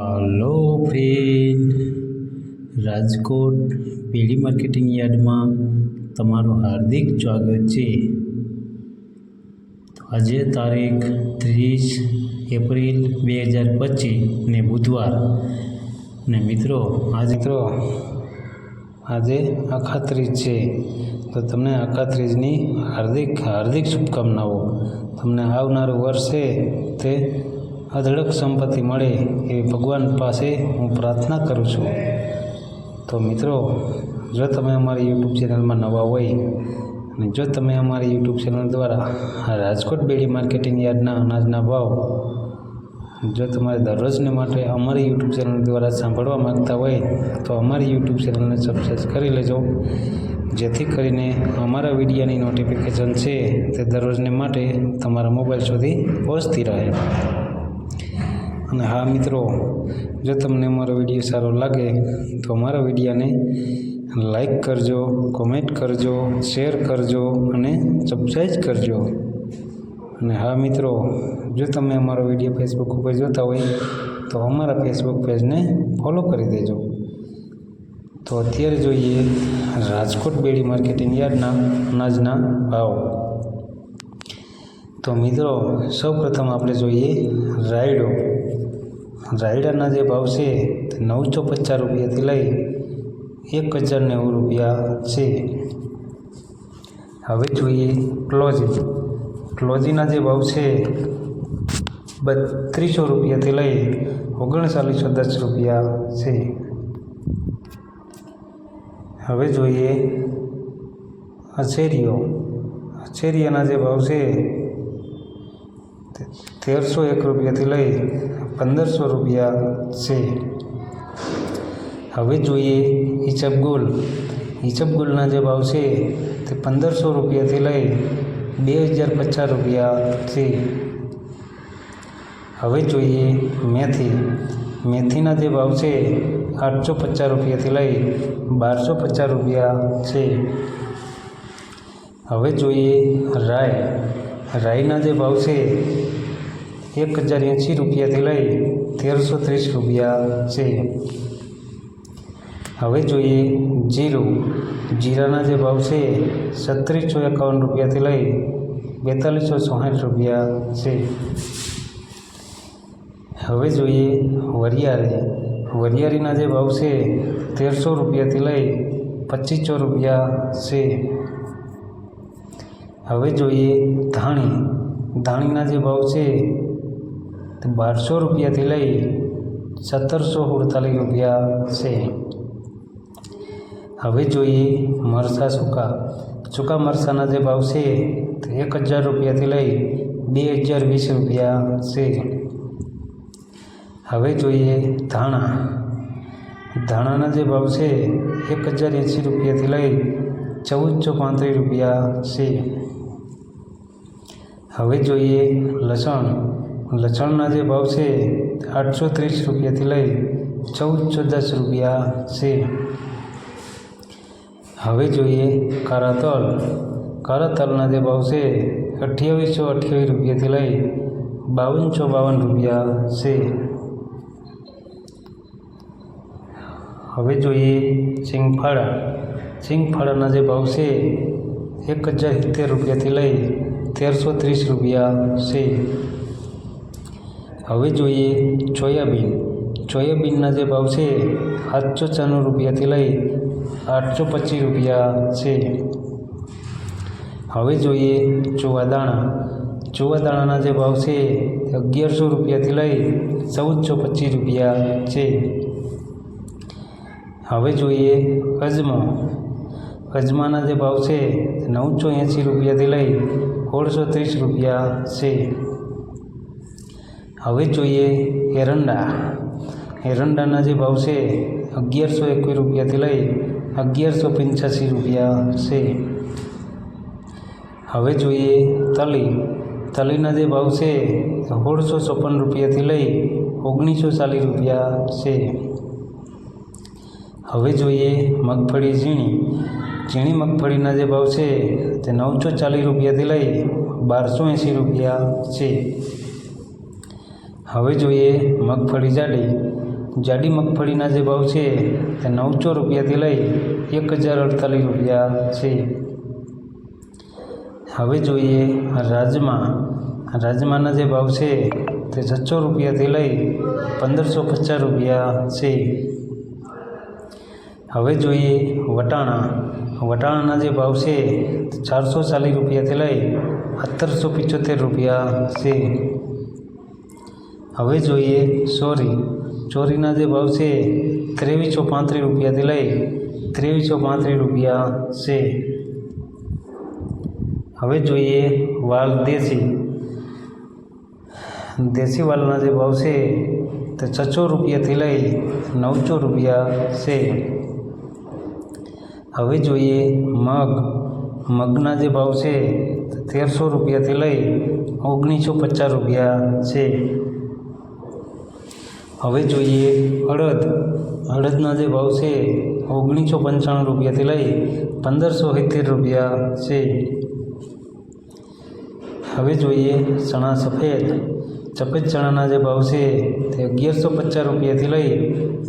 Hello friend Rajkot પેઢી marketing યાર્ડમાં તમારું હાર્દિક સ્વાગત છે. આજે તારીખ ત્રીસ એપ્રિલ બે હજાર પચીસ ને બુધવાર. ને મિત્રો, આજે મિત્રો, આજે આખા ત્રીજ છે. તો તમને આખા ત્રીજની હાર્દિક હાર્દિક શુભકામનાઓ. તમને આવનારું વર્ષ તે અઢળક સંપત્તિ મળે એવી ભગવાન પાસે હું પ્રાર્થના કરું છું. તો મિત્રો, જો તમે અમારી યુટ્યુબ ચેનલમાં નવા હોય અને જો તમે અમારી યુટ્યુબ ચેનલ દ્વારા રાજકોટ બેડી માર્કેટિંગ યાર્ડના અનાજના ભાવ જો તમારે દરરોજને માટે અમારી યુટ્યુબ ચેનલ દ્વારા સાંભળવા માંગતા હોય, તો અમારી યુટ્યુબ ચેનલને સબસ્ક્રાઈબ કરી લેજો. જેથી કરીને અમારા વિડીયાની નોટિફિકેશન છે તે દરરોજને માટે તમારા મોબાઈલ સુધી પહોંચતી રહે. અને હા, મિત્રો, જો તમને અમારો વીડિયો સારો લાગે, તો અમારા વિડીયાને લાઈક કરજો કોમેન્ટ કરજો શેર કરજો અને સબસ્ક્રાઈબ કરજો. અને હા, મિત્રો, જો તમે અમારો વીડિયો ફેસબુક ઉપર જોતા હોય, તો અમારા ફેસબુક પેજને ફોલો કરી દેજો. તો અત્યારે જોઈએ રાજકોટ બેડી માર્કેટિંગ યાર્ડના અનાજના ભાવ. તો મિત્રો, સૌપ્રથમ આપણે જોઈએ રાયડો. રાયડાના જે ભાવ છે તે નવસો પચાસ રૂપિયાથી લઈ એક હજાર નેવું રૂપિયા છે. હવે જોઈએ ક્લોઝી. ક્લોઝીના જે ભાવ છે બત્રીસો રૂપિયાથી લઈ ઓગણચાલીસો દસ રૂપિયા છે. હવે જોઈએ અછેરીઓ. અછેરીયાના જે ભાવ છે તેરસો એક રૂપિયાથી લઈ પંદરસો રૂપિયા છે હવે જોઈએ ઈચબગુલ ઈચબગુલના જે ભાવ છે તે પંદરસો રૂપિયાથી લઈ બે હજાર પચાસ રૂપિયા છે હવે જોઈએ મેથી મેથીના જે ભાવ છે આઠસો પચાસ રૂપિયાથી લઈ બારસો પચાસ રૂપિયા છે હવે જોઈએ રાય રાઈના જે ભાવ છે, એક હજાર એંશી રૂપિયાથી લઈ તેરસો ત્રીસ રૂપિયા છે. હવે જોઈએ જીરું. જીરાના જે ભાવ છે, છત્રીસો એકાવન રૂપિયાથી લઈ બેતાલીસો ચોસઠ રૂપિયા છે. હવે જોઈએ વરિયાળી વરિયાળીના જે ભાવ છે, તેરસો રૂપિયાથી લઈ પચીસો રૂપિયા છે. હવે જોઈએ ધાણી, ધાણીના જે ભાવ છે, તે બારસો રૂપિયાથી લઈ સત્તરસો અડતાલીસ રૂપિયા છે. હવે જોઈએ મરચાં સૂકા સૂકા મરચાંના જે ભાવ છે, તે એક હજાર રૂપિયાથી લઈ બે હજાર વીસ રૂપિયા છે. હવે જોઈએ ધાણા, ધાણાના જે ભાવ છે, એક હજાર એંસી રૂપિયાથી લઈ ચૌદસો પાંત્રીસ રૂપિયા છે. હવે જોઈએ લસણ. લસણના જે ભાવ છે આઠસો ત્રીસ રૂપિયાથી લઈ ચૌદસો દસ રૂપિયા છે. હવે જોઈએ કાળા તલ. કાળા તલના જે ભાવ છે અઠ્યાવીસો અઠ્યાવીસ રૂપિયાથી લઈ બાવનસો બાવન રૂપિયા છે. હવે જોઈએ સિંગફાળા. સિંગફાળાના જે ભાવ છે એક હજાર સિત્તેર રૂપિયાથી લઈ તેરસો ત્રીસ રૂપિયા છે. હવે જોઈએ સોયાબીન. સોયાબીનના જે ભાવ છે, સાતસો છન્નું રૂપિયાથી લઈ આઠસો પચીસ રૂપિયા છે. હવે જોઈએ ચોવાદાણા ચોવાદાણાના જે ભાવ છે, અગિયારસો રૂપિયાથી લઈ ચૌદસો પચીસ રૂપિયા છે. હવે જોઈએ અજમો. અજમાના જે ભાવ છે નવસો એંસી રૂપિયાથી લઈ સોળસો ત્રીસ રૂપિયા છે. હવે જોઈએ એરંડા. એરંડાના જે ભાવ છે અગિયારસો એકવીસ રૂપિયાથી લઈ અગિયારસો પંચ્યાસી રૂપિયા છે. હવે જોઈએ તલી. તલીના જે ભાવ છે સોળસો ચોપન રૂપિયાથી લઈ ઓગણીસો ચાલીસ રૂપિયા છે. હવે જોઈએ મગફળી ઝીણી. ઝીણી મગફળીના જે ભાવ છે, તે નવસો ચાલીસ રૂપિયાથી લઈ બારસો એંસી રૂપિયા છે. હવે જોઈએ મગફળી જાડી. જાડી મગફળીના જે ભાવ છે, તે નવસો રૂપિયાથી લઈ એક હજાર અડતાલીસ રૂપિયા છે. હવે જોઈએ રાજમા. રાજમાના જે ભાવ છે, તે છસો રૂપિયાથી લઈ પંદરસો પચાસ રૂપિયા છે. હવે જોઈએ વટાણા. વટાણાના જે ભાવ છે તે ચારસો ચાલીસ રૂપિયાથી લઈ સત્તરસો પિચોતેર રૂપિયા છે હવે જોઈએ ચોરી ચોરીના જે ભાવ છે ત્રેવીસો પાંત્રીસ રૂપિયાથી લઈ ત્રેવીસો પાંત્રીસ રૂપિયા છે હવે જોઈએ વાલ દેશી। દેશી વાલના જે ભાવ છે તે છસો રૂપિયાથી લઈ નવસો રૂપિયા છે હવે જોઈએ મગ. મગના જે ભાવ છે તેરસો રૂપિયાથી લઈ ઓગણીસો પચાસ રૂપિયા છે. હવે જોઈએ અડદ. અડદના જે ભાવ છે ઓગણીસો પંચાણું રૂપિયાથી લઈ પંદરસો સિત્તેર રૂપિયા છે. હવે જોઈએ ચણા સફેદ. સફેદ ચણાના જે ભાવ છે તે અગિયારસો પચાસ રૂપિયાથી લઈ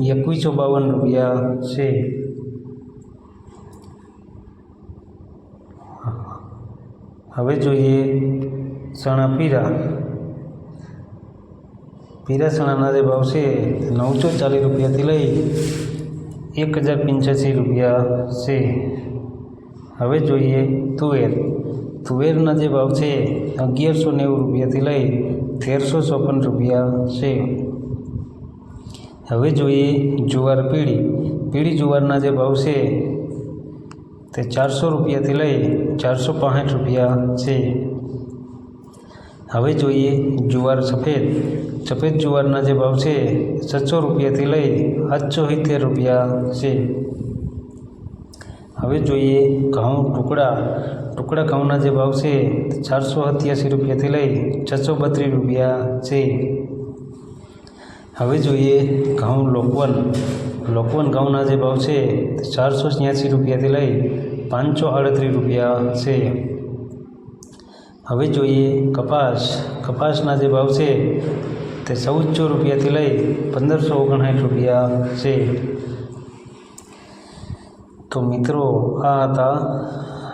એકવીસો બાવન રૂપિયા છે. હવે જોઈએ ચણા પીરા. પીરા ચણાના જે ભાવ છે નવસો ચાલીસ રૂપિયાથી લઈ એક હજાર પંચ્યાસી રૂપિયા છે. હવે જોઈએ તુવેર. તુવેરના જે ભાવ છે અગિયારસો નેવું રૂપિયાથી લઈ તેરસો ચોપન રૂપિયા છે. હવે જોઈએ જુવાર પીળી. પીળી જુવારના જે ભાવ છે તે ચારસો રૂપિયાથી લઈ ચારસો પાંસઠ રૂપિયા છે. હવે જોઈએ જુવાર સફેદ. સફેદ જુવારના જે ભાવ છે છસો રૂપિયાથી લઈ આઠસો સિત્તેર રૂપિયા છે. હવે જોઈએ ઘઉં ટુકડા. ટુકડા ઘઉંના જે ભાવ છે ચારસો સત્યાસી રૂપિયાથી લઈ છસો બત્રીસ રૂપિયા છે. હવે જોઈએ ઘઉં લોકવન. લોકવન ઘઉંના જે ભાવ છે, ચારસો છ્યાસી રૂપિયાથી લઈ પાંચસો આડત્રીસ રૂપિયા છે. હવે જોઈએ કપાસ. કપાસના જે ભાવ છે, તે ચૌદસો રૂપિયાથી લઈ પંદરસો ઓગણસાઠ રૂપિયા છે. તો મિત્રો, આ હતા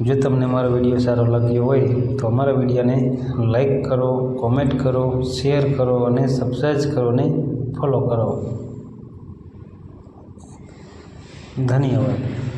જો તમને મારો વીડિયો સારો લાગ્યો હોય તો અમારા વિડીયોને લાઈક કરો, કોમેન્ટ કરો, શેર કરો અને સબસ્ક્રાઈબ કરો અને ફોલો કરો. ધન્યવાદ.